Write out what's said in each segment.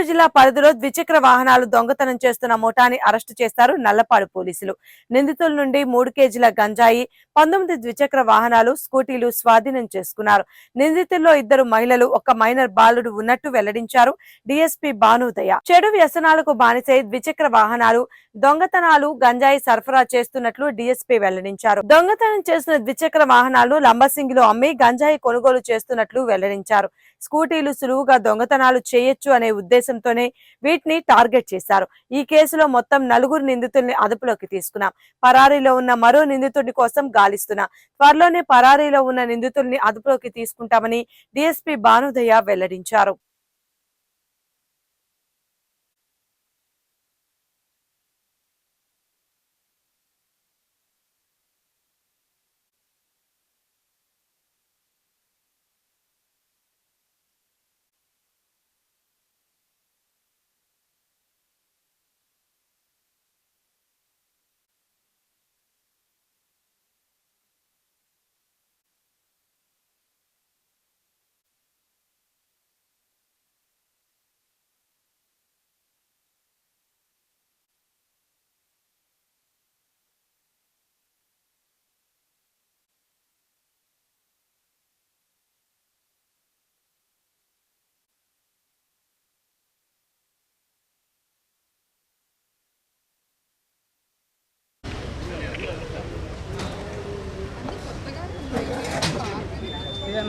గుంటూరు జిల్లా పరిధిలో ద్విచక్ర వాహనాలు దొంగతనం చేస్తున్న ముఠాని అరెస్టు చేశారు నల్లపాడు పోలీసులు. నిందితుల నుండి మూడు కేజీల గంజాయి పంతొమ్మిది ద్విచక్ర వాహనాలు స్కూటీలు స్వాధీనం చేసుకున్నారు. నిందితుల్లో ఇద్దరు మహిళలు ఒక మైనర్ బాలుడు ఉన్నట్టు వెల్లడించారు డిఎస్పీ భానుదయ చెడు వ్యసనాలకు బానిసై ద్విచక్ర వాహనాలు దొంగతనాలు గంజాయి సరఫరా చేస్తున్నట్లు డిఎస్పీ వెల్లడించారు. దొంగతనం చేసిన ద్విచక్ర వాహనాలు లంబసింగిలో అమ్మి గంజాయి కొనుగోలు చేస్తున్నట్లు వెల్లడించారు. స్కూటీలు సులువుగా దొంగతనాలు చేయొచ్చు అనే ఉద్దేశంతోనే వీటిని టార్గెట్ చేశారు. ఈ కేసులో మొత్తం నలుగురు నిందితుల్ని అదుపులోకి తీసుకున్నాం. పరారీలో ఉన్న మరో నిందితుడి కోసం గాలిస్తున్నాం. త్వరలోనే పరారీలో ఉన్న నిందితుల్ని అదుపులోకి తీసుకుంటామని డీఎస్పీ భానుదయ్య వెల్లడించారు.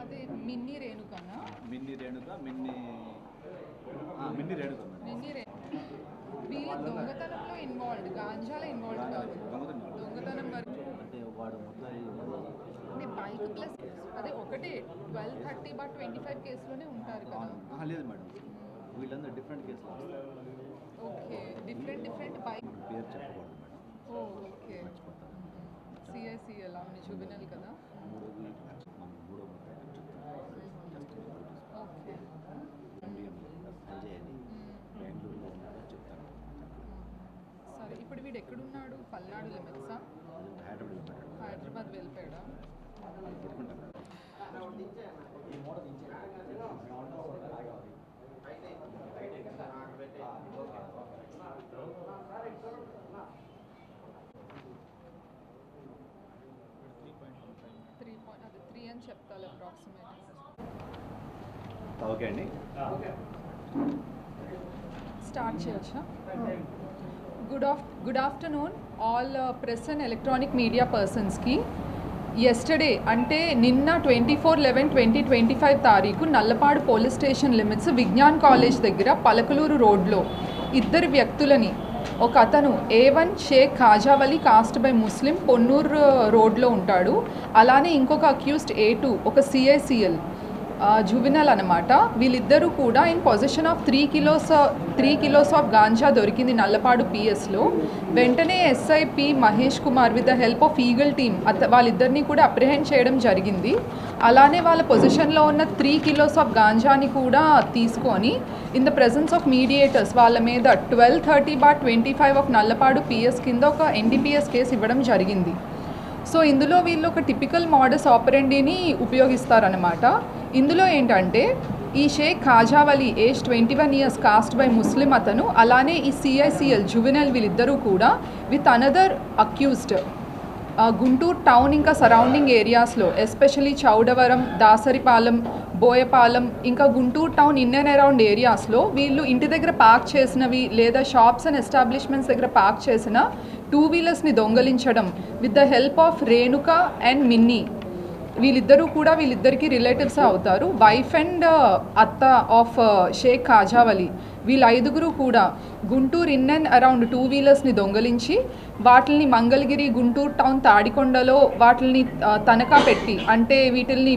అదే మిన్నీ రేణుకనా? మిన్ని రేణుక మిన్ని ఆ, మిన్ని రేణుక. మిన్నీ వీళ్ళు దొంగతనంలో ఇన్వాల్వ్డ్ గాంజాలో ఇన్వాల్వ్డ్ కాదు. దొంగతనం. దొంగతనం మరి. అంటే వాడు అంటే బైక్ ప్లస్ అదే ఒకటే twelve thirty but twenty five కేసులోనే ఉంటారు కదా. లేదు మేడం. వీళ్ళందరూ డిఫరెంట్ కేసులు ఓకే డిఫరెంట్ డిఫరెంట్ బైక్ పేరు చెప్పకూడదు మేడం. ఓకే. సిఐసిఎల్ అవును జుబినల్ కదా. మూడో మన మూడో సంజయ్ అని బెంగళూరులో ఉన్నాడో చెప్తాను సరే ఇప్పుడు వీడు ఎక్కడున్నాడు? పల్నాడు లిమిట్సా హైదరాబాద్ ఉన్నాడు హైదరాబాద్ వెళ్ళిపోయాడా పట్టుకుంటాను త్రీ పాయింట్ అదే త్రీ అప్రాక్సిమేట్ ఓకే అండి. స్టార్ట్ చేయొచ్చా? Good of good afternoon all press and electronic media పర్సన్స్కి ఎస్టర్డే అంటే నిన్న twenty four eleven twenty twenty five తారీఖు Nallapadu police station limits Vignan college దగ్గర పలకలూరు రోడ్లో ఇద్దరు వ్యక్తులని ఒక అతను A one Shaik Khajavali caste by Muslim Ponnur రోడ్లో ఉంటాడు. అలానే ఇంకొక అక్యూస్డ్ ఏ టూ ఒక సిఐసిఎల్ జువినల్ అనమాట వీళ్ళిద్దరూ కూడా in position of three kilos three kilos of ganja దొరికింది నల్లపాడు పిఎస్లో వెంటనే SIP Mahesh Kumar with the help of eagle team అత వాళ్ళిద్దరిని కూడా అప్రిహెండ్ చేయడం జరిగింది. అలానే వాళ్ళ పొజిషన్లో ఉన్న త్రీ కిలోస్ ఆఫ్ గాంజాని కూడా తీసుకొని in the presence of mediators వాళ్ళ మీద twelve thirty bar twenty five of Nallapadu PS కింద ఒక ఎన్డీపీఎస్ కేసు ఇవ్వడం జరిగింది. సో ఇందులో వీళ్ళు ఒక టిపికల్ మోడస్ ఆపరెండీని ఉపయోగిస్తారనమాట ఇందులో ఏంటంటే ఈ Shaik Khajavali age twenty one years caste by Muslim అతను అలానే ఈ సిఐసిఎల్ జువెనల్ వీళ్ళిద్దరూ కూడా with another accused Guntur town ఇంకా సరౌండింగ్ ఏరియాస్లో ఎస్పెషలీ చౌడవరం దాసరిపాలెం బోయపాలెం ఇంకా Guntur town in and around ఏరియాస్లో వీళ్ళు ఇంటి దగ్గర పార్క్ చేసినవి లేదా షాప్స్ అండ్ ఎస్టాబ్లిష్మెంట్స్ దగ్గర పార్క్ చేసిన టూ వీలర్స్ని దొంగలించడం with the help of Renuka and Minnie. వీళ్ళిద్దరూ కూడా వీళ్ళిద్దరికీ రిలేటివ్స్ అవుతారు. వైఫ్ అండ్ uh, అత్త ఆఫ్ uh, షేక్ ఖాజావలి వీళ్ళ ఐదుగురు కూడా Guntur in and around two వీలర్స్ని దొంగలించి వాటిని మంగళగిరి గుంటూరు టౌన్ తాడికొండలో వాటిని తనఖా పెట్టి అంటే వీటిల్ని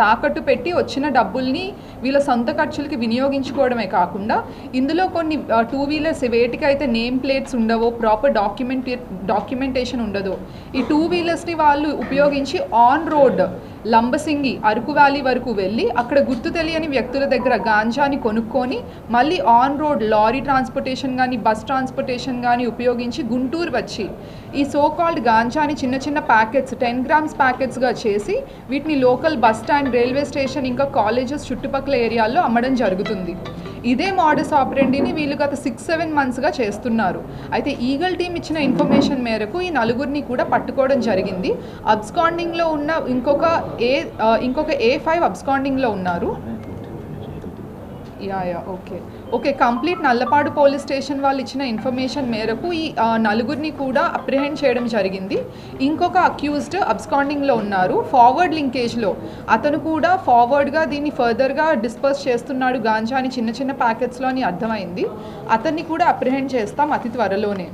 తాకట్టు పెట్టి వచ్చిన డబ్బుల్ని వీళ్ళ సొంత ఖర్చులకి వినియోగించుకోవడమే కాకుండా ఇందులో కొన్ని టూ వీలర్స్ వేటికైతే నేమ్ ప్లేట్స్ ఉండవో ప్రాపర్ డాక్యుమెంట్ డాక్యుమెంటేషన్ ఉండదో ఈ టూ వీలర్స్ని వాళ్ళు ఉపయోగించి on road Lambasingi Araku valley వరకు వెళ్ళి అక్కడ గుర్తు తెలియని వ్యక్తుల దగ్గర గాంజాని కొనుక్కొని మళ్ళీ ఆన్ రోడ్ లారీ ట్రాన్స్పోర్టేషన్ కానీ బస్ ట్రాన్స్పోర్టేషన్ కానీ ఉపయోగించి గుంటూరు వచ్చి ఈ సో కాల్డ్ గాంజాని చిన్న చిన్న ప్యాకెట్స్ టెన్ గ్రామ్స్ ప్యాకెట్స్గా చేసి వీటిని local bus stand railway station ఇంకా కాలేజెస్ చుట్టుపక్కల ఏరియాల్లో అమ్మడం జరుగుతుంది. ఇదే మోడస్ ఆపరెండిని వీళ్ళు గత సిక్స్ సెవెన్ మంత్స్గా చేస్తున్నారు. అయితే ఈగల్ టీం ఇచ్చిన ఇన్ఫర్మేషన్ మేరకు ఈ నలుగురిని కూడా పట్టుకోవడం జరిగింది. అబ్స్కాండింగ్లో ఉన్న ఇంకొక ఏ ఇంకొక ఏ ఫైవ్ అబ్స్కాండింగ్లో ఉన్నారు. Ya ya okay okay complete Nallapadu police station వాళ్ళు ఇచ్చిన ఇన్ఫర్మేషన్ మేరకు ఈ ఆ, నలుగురిని కూడా అప్రిహెండ్ చేయడం జరిగింది. ఇంకొక అక్యూజ్డ్ అబ్స్కాండింగ్లో ఉన్నారు. ఫార్వర్డ్ లింకేజ్లో అతను కూడా ఫార్వర్డ్గా దీన్ని ఫర్దర్గా డిస్పర్స్ చేస్తున్నాడు గాంజాని చిన్న చిన్న ప్యాకెట్స్లో అని అర్థమైంది. అతన్ని కూడా అప్రిహెండ్ చేస్తాం అతి త్వరలోనే.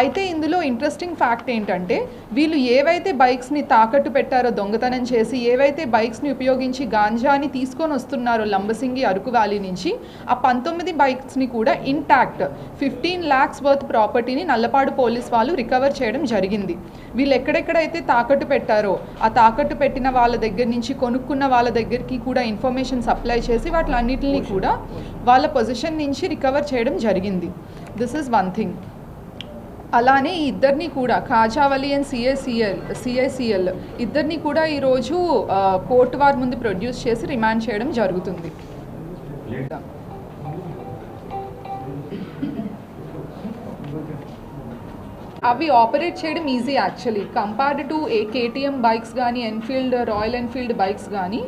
అయితే ఇందులో ఇంట్రెస్టింగ్ ఫ్యాక్ట్ ఏంటంటే వీళ్ళు ఏవైతే బైక్స్ని తాకట్టు పెట్టారో దొంగతనం చేసి ఏవైతే బైక్స్ని ఉపయోగించి గాంజాని తీసుకొని వస్తున్నారో లంబసింగి అరకు వ్యాలీ నుంచి ఆ పంతొమ్మిది బైక్స్ని కూడా ఇంటాక్ట్ ఫిఫ్టీన్ ల్యాక్స్ వర్త్ ప్రాపర్టీని నల్లపాడు పోలీస్ వాళ్ళు రికవర్ చేయడం జరిగింది. వీళ్ళు ఎక్కడెక్కడైతే తాకట్టు పెట్టారో ఆ తాకట్టు పెట్టిన వాళ్ళ దగ్గర నుంచి కొనుక్కున్న వాళ్ళ దగ్గరికి కూడా ఇన్ఫర్మేషన్ సప్లై చేసి వాటిలన్నిటిని కూడా వాళ్ళ పొజిషన్ నుంచి రికవర్ చేయడం జరిగింది. దిస్ ఇస్ వన్ థింగ్ అలానే ఈ ఇద్దరిని కూడా ఖాజావలి అండ్ సిఐసిఎల్ సిఐసిఎల్ ఇద్దరిని కూడా ఈరోజు కోర్టు వారి ముందు ప్రొడ్యూస్ చేసి రిమాండ్ చేయడం జరుగుతుంది. అవి ఆపరేట్ చేయడం easy actually. Compared to a KTM bikes కానీ ఎన్ఫీల్డ్ రాయల్ ఎన్ఫీల్డ్ బైక్స్ కానీ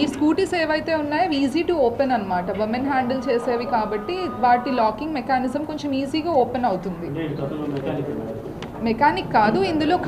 ఈ స్కూటీస్ ఏవైతే ఉన్నాయో ఈజీ టు ఓపెన్ అనమాట ఉమెన్ హ్యాండిల్ చేసేవి కాబట్టి వాటి లాకింగ్ మెకానిజం కొంచెం ఈజీగా ఓపెన్ అవుతుంది. మెకానిక్ కాదు ఇందులో